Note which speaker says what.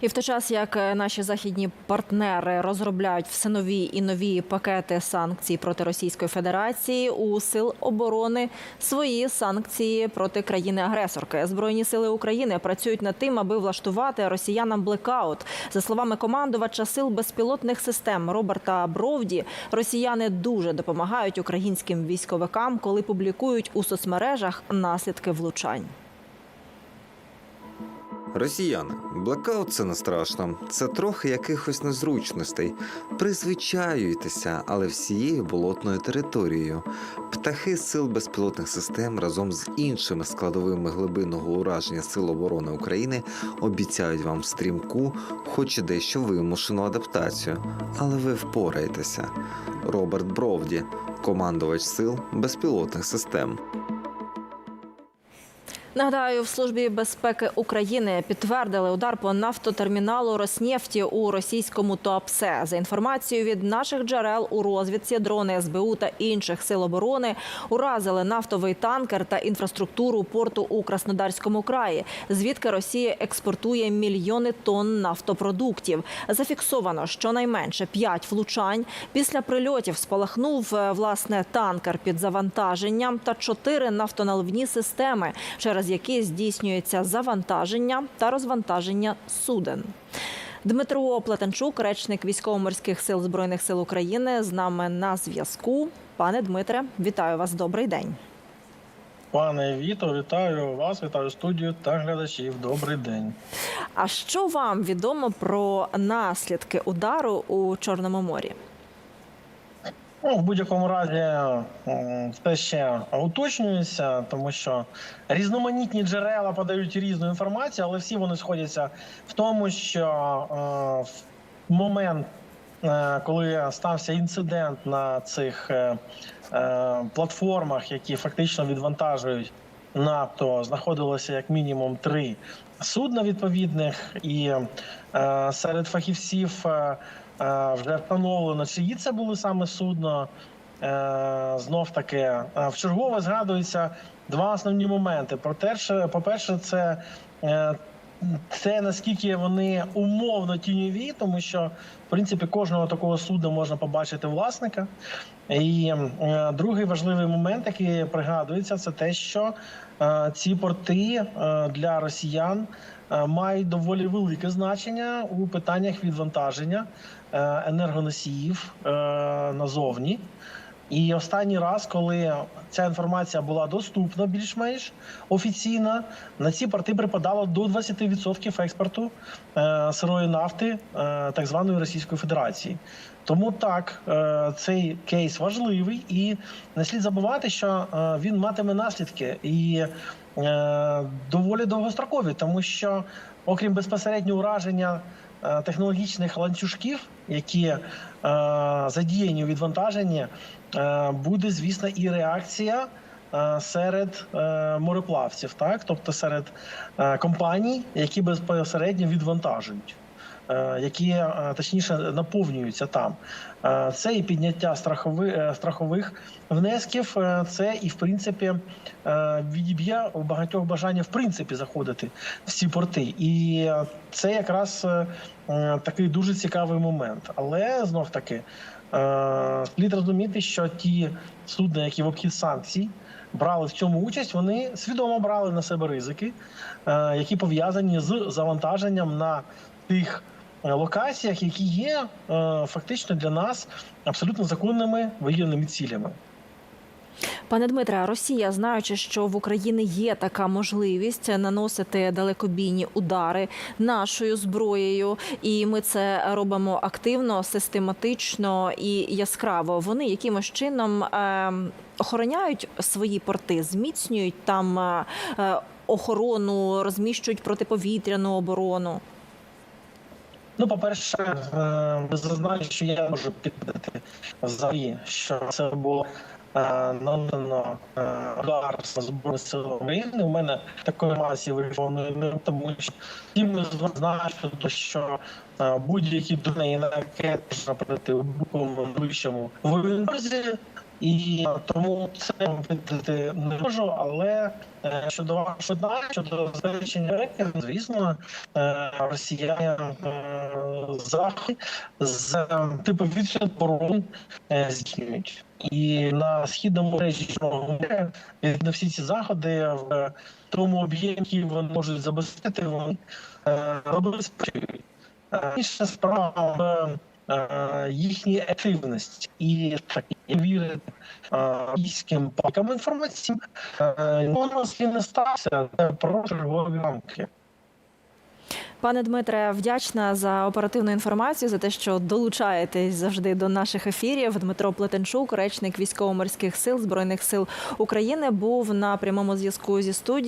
Speaker 1: І в той час, як е, наші західні партнери розробляють все нові і нові пакети санкцій проти Російської Федерації, у сил оборони свої санкції проти країни-агресорки. Збройні сили України працюють над тим, аби влаштувати росіянам блекаут. За словами командувача сил безпілотних систем Роберта Бровді, росіяни дуже допомагають українським військовикам, коли публікують у соцмережах наслідки влучань.
Speaker 2: Росіяни, блекаут це не страшно. Це трохи якихось незручностей. Призвичаюйтеся, але всією болотною територією. Птахи сил безпілотних систем разом з іншими складовими глибинного ураження Сил оборони України обіцяють вам стрімку, хоч і дещо вимушену адаптацію. Але ви впораєтеся. Роберт Бровді, командувач сил безпілотних систем.
Speaker 1: Нагадаю, в службі безпеки України підтвердили удар по нафтотерміналу Роснефті у російському Туапсе. За інформацією від наших джерел у розвідці, дрони СБУ та інших сил оборони уразили нафтовий танкер та інфраструктуру порту у Краснодарському краї, звідки Росія експортує мільйони тонн нафтопродуктів. Зафіксовано щонайменше п'ять влучань. Після прильотів спалахнув е, власне танкер під завантаженням та чотири нафтоналивні системи, через які здійснюється завантаження та розвантаження суден. Дмитро Плетенчук, речник військово-морських сил збройних сил України, з нами на зв'язку. Пане Дмитре, вітаю вас. Добрий день.
Speaker 3: Пане Віто, вітаю вас, вітаю студію та глядачів. Добрий день.
Speaker 1: А що вам відомо про наслідки удару у Чорному морі?
Speaker 3: Ну, в будь-якому разі це ще уточнюється, тому що різноманітні джерела подають різну інформацію, але всі вони сходяться в тому, що е, в момент, е, коли стався інцидент на цих е, платформах, які фактично відвантажують нафту, знаходилося як мінімум три судна відповідних, і серед фахівців. Е, Вже встановлено, чиї це були саме судно. Е, Знов таки е, в чергове згадуються два основні моменти. По-перше, по-перше, це те, наскільки вони умовно тіньові, тому що в принципі кожного такого судна можна побачити власника. І другий важливий момент, який пригадується, це те, що ці порти для росіян мають доволі велике значення у питаннях відвантаження енергоносіїв е, назовні. І останній раз, коли ця інформація була доступна більш-менш офіційна, на ці порти припадало до 20% експорту е, сирої нафти е, так званої Російської Федерації. Тому так, е, цей кейс важливий, і не слід забувати, що е, він матиме наслідки і е, доволі довгострокові, тому що, окрім безпосереднього ураження е, технологічних ланцюжків, які е, задіяні у відвантаженні, е, буде звісно і реакція. е, Серед мореплавців, так тобто серед компаній, які безпосередньо відвантажують, які е, точніше наповнюються там. Е, Це і підняття страхови, е, страхових внесків, е, це і в принципі е, відіб'є у багатьох бажання в принципі заходити в ці порти. І е, це якраз е, е, такий дуже цікавий момент. Але знов таки е, слід розуміти, що ті судна, які в обхід санкцій. Брали в цьому участь, вони свідомо брали на себе ризики, е, які пов'язані з завантаженням на тих е, локаціях, які є е, фактично для нас абсолютно законними воєнними цілями.
Speaker 1: Пане Дмитре, Росія, знаючи, що в Україні є така можливість наносити далекобійні удари нашою зброєю, і ми це робимо активно, систематично і яскраво. Вони якимось чином е, охороняють свої порти, зміцнюють там е, е, охорону, розміщують протиповітряну оборону.
Speaker 3: Ну, по-перше, е, зазначу, що я можу підтримати взагалі, що це було е, е, удар з збройних сил України. У мене такої масі вийшло не тому, що всі ми з вами що е, будь-які дрони і ракети можна пройти у будь-якому вищому винозі. І тому це відповідати не можу, але е, щодо вашого щодо знищення реків, звісно, е, росіяни е, захід з типу відшедпору здійснюють. І на східному мережі на всі ці заходи в тому об'ємі, який вони можуть забезпечити, вони забезпечують. Інша справа їхній ефективності і і вірити російським пакам інформації, е, воно не стався про чергові рамки.
Speaker 1: Пане Дмитре, вдячна за оперативну інформацію, за те, що долучаєтесь завжди до наших ефірів. Дмитро Плетенчук, речник військово-морських сил збройних сил України, був на прямому зв'язку зі студією.